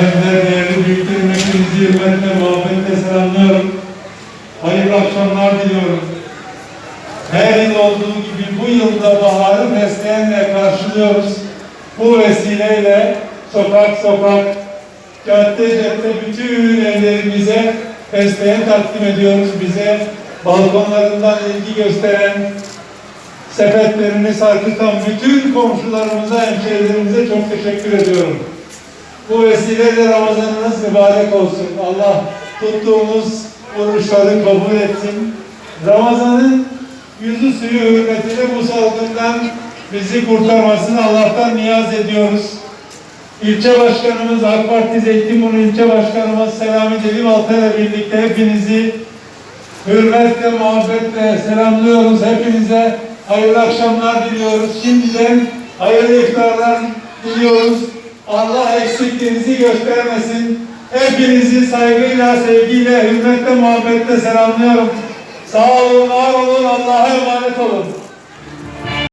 Sizler değerli büyüklerim hepinizi hürmetle, muhabbetle selamlıyorum. Hayırlı akşamlar diliyorum. Her yıl olduğu gibi bu yılda baharı fesleğenle karşılıyoruz. Bu vesileyle sokak sokak, cadde cadde bütün evlerimize fesleğen takdim ediyoruz. Bize balkonlarından ilgi gösteren, sepetlerini sarkıtan bütün komşularımıza, hemşehrilerimize çok teşekkür ediyorum. Bu vesileyle Ramazanınız mübarek olsun. Allah tuttuğumuz oruçları kabul etsin. Ramazanın yüzü suyu hürmetine bu salgından bizi kurtarmasını Allah'tan niyaz ediyoruz. İlçe Başkanımız, AK Parti Zeytinburnu İlçe Başkanımız Selami Delim Altan'la birlikte hepinizi hürmetle, muhabbetle selamlıyoruz. Hepinize hayırlı akşamlar diliyoruz. Şimdiden hayırlı iftarlar diliyoruz. Allah eksikliğinizi göstermesin. Hepinizi saygıyla, sevgiyle, hürmetle, muhabbetle selamlıyorum. Sağ olun, var olun, Allah'a emanet olun.